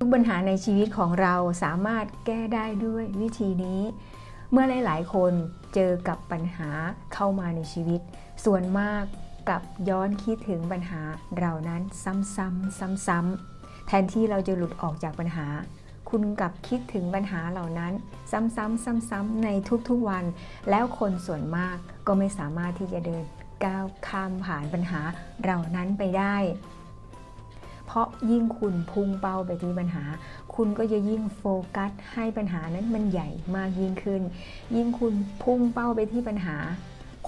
ทุกปัญหาในชีวิตของเราสามารถแก้ได้ด้วยวิธีนี้ เมื่อหลายๆ คนเจอกับปัญหาเข้ามาในชีวิต ส่วนมากกับย้อนคิดถึงปัญหาเรานั้นซ้ำๆซ้ำๆแทนที่เราจะหลุดออกจากปัญหา คุณกลับคิดถึงปัญหาเหล่านั้น ซ้ำๆซ้ำๆในทุกๆวัน แล้วคนส่วนมากก็ไม่สามารถที่จะเดินก้าวข้ามผ่านปัญหาเหล่านั้นไปได้ เพราะยิ่งคุณพุ่งเป้าไปที่ปัญหา คุณก็จะยิ่งโฟกัสให้ปัญหานั้นมันใหญ่มากยิ่งขึ้น ยิ่งคุณพุ่งเป้าไปที่ปัญหา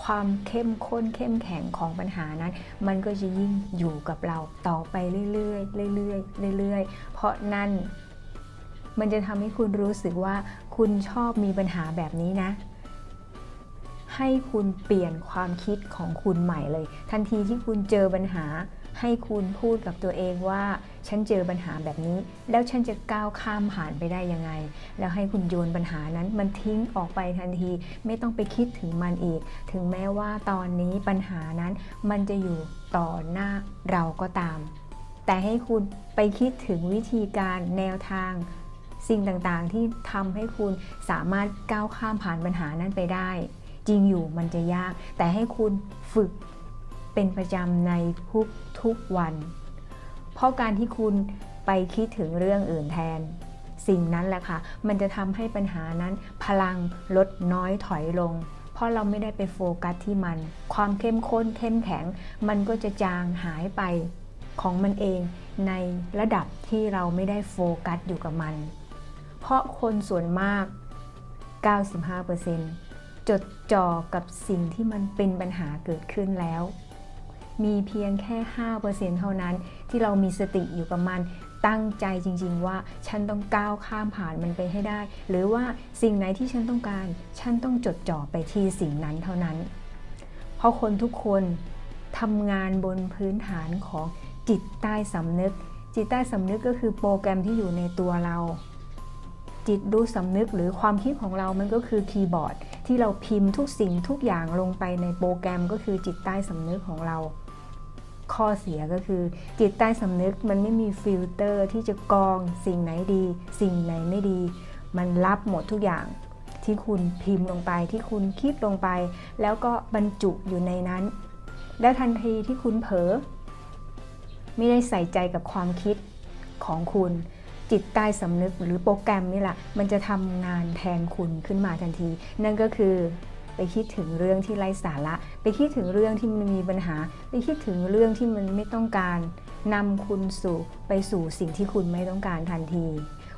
ความเข้มข้นเข้มแข็งของปัญหานั้น มันก็จะยิ่งอยู่กับเราต่อไปเรื่อยๆเรื่อยๆเรื่อยๆ เพราะนั่นมันจะทำให้คุณรู้สึกว่าคุณชอบมีปัญหาแบบนี้นะ ให้คุณเปลี่ยนความคิดของคุณใหม่เลย ทันทีที่คุณเจอปัญหา ให้คุณพูดกับตัวเองว่าฉันเจอปัญหาแบบนี้ แล้วฉันจะก้าวข้ามผ่านไปได้ยังไง แล้วให้คุณโยนปัญหานั้นมันทิ้งออกไปทันที ไม่ต้องไปคิดถึงมันอีก ถึงแม้ว่าตอนนี้ปัญหานั้นมันจะอยู่ต่อหน้าเราก็ตาม แต่ให้คุณไปคิดถึงวิธีการแนวทางสิ่งต่างๆ ที่ทำให้คุณสามารถก้าวข้ามผ่านปัญหานั้นไปได้ จริงอยู่มันจะยาก แต่ให้คุณฝึก เป็นประจำในทุกทุกวัน เพราะการที่คุณไปคิดถึงเรื่องอื่นแทน สิ่งนั้นแหละค่ะ มันจะทำให้ปัญหานั้นพลังลดน้อยถอยลง เพราะเราไม่ได้ไปโฟกัสที่มัน ความเข้มข้นเข้มแข็ง มันก็จะจางหายไปของมันเองในระดับที่เราไม่ได้โฟกัสอยู่กับมัน เพราะคนส่วนมาก 95%จดจ่อกับสิ่งที่มันเป็นปัญหาเกิดขึ้นแล้ว มีเพียงแค่ 5%เท่านั้น ที่เรามีสติอยู่กับมันตั้งใจจริงๆว่าฉันต้องก้าวข้ามผ่านมันไปให้ได้ หรือว่าสิ่งไหนที่ฉันต้องการ ฉันต้องจดจ่อไปที่สิ่งนั้นเท่านั้น เพราะคนทุกคนทำงานบนพื้นฐานของจิตใต้สำนึก จิตใต้สำนึกก็คือโปรแกรมที่อยู่ในตัวเรา จิตรู้สำนึกหรือความคิดของเรามันก็คือคีย์บอร์ด ที่เราพิมพ์ทุกสิ่งทุกอย่างลงไปในโปรแกรมก็คือจิตใต้สำนึกของเรา ข้อเสียก็คือ จิตใต้สำนึกมันไม่มีฟิลเตอร์ที่จะกรองสิ่งไหนดี สิ่งไหนไม่ดี มันรับหมดทุกอย่างที่คุณพิมพ์ลงไปที่คุณคิดลงไป แล้วก็บรรจุอยู่ในนั้น แล้วทันทีที่คุณเผลอไม่ได้ใส่ใจกับความคิดของคุณจิตใต้สำนึกหรือโปรแกรมนี่แหละ มันจะทำงานแทนคุณขึ้นมาทันที นั่นก็คือไปคิดถึงเรื่องที่ไร้สาระ ไปคิดถึงเรื่องที่มันมีปัญหา ไปคิดถึงเรื่องที่มันไม่ต้องการนำคุณสู่ไปสู่สิ่งที่คุณไม่ต้องการทันที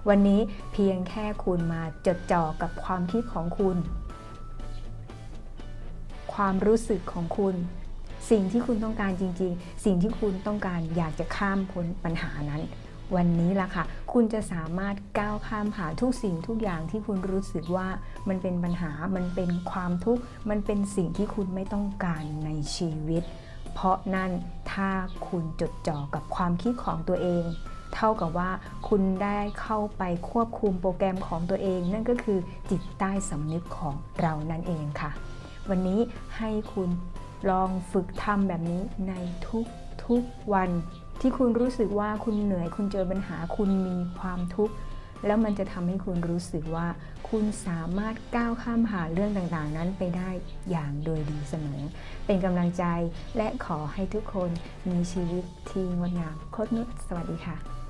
วันนี้เพียงแค่คุณมาจดจ่อกับความคิดของคุณ ความรู้สึกของคุณ สิ่งที่คุณต้องการจริง ๆ สิ่งที่คุณต้องการอยากจะข้ามพ้นปัญหานั้น วันนี้ล่ะค่ะ คุณจะสามารถก้าวข้ามผ่านทุกสิ่งทุกอย่างที่คุณรู้สึกว่ามันเป็นปัญหา มันเป็นความทุกข์ มันเป็นสิ่งที่คุณไม่ต้องการในชีวิต เพราะนั่นถ้าคุณจดจ่อกับความคิดของตัวเอง เท่ากับว่าคุณได้เข้าไปควบคุมโปรแกรมของตัวเอง นั่นก็คือจิตใต้สำนึกของเรานั่นเองค่ะ วันนี้ให้คุณลองฝึกทำแบบนี้ในทุกทุกๆวัน ที่คุณรู้สึกว่าคุณเหนื่อย คุณเจอปัญหาคุณมีความทุกข์แล้วมันจะทำให้คุณรู้สึกว่า คุณสามารถก้าวข้ามผ่านเรื่องต่างๆ นั้นไปได้อย่างโดยดีเสมอ เป็นกำลังใจและขอให้ทุกคนมีชีวิตที่งดงามโคตรนุชสวัสดีค่ะ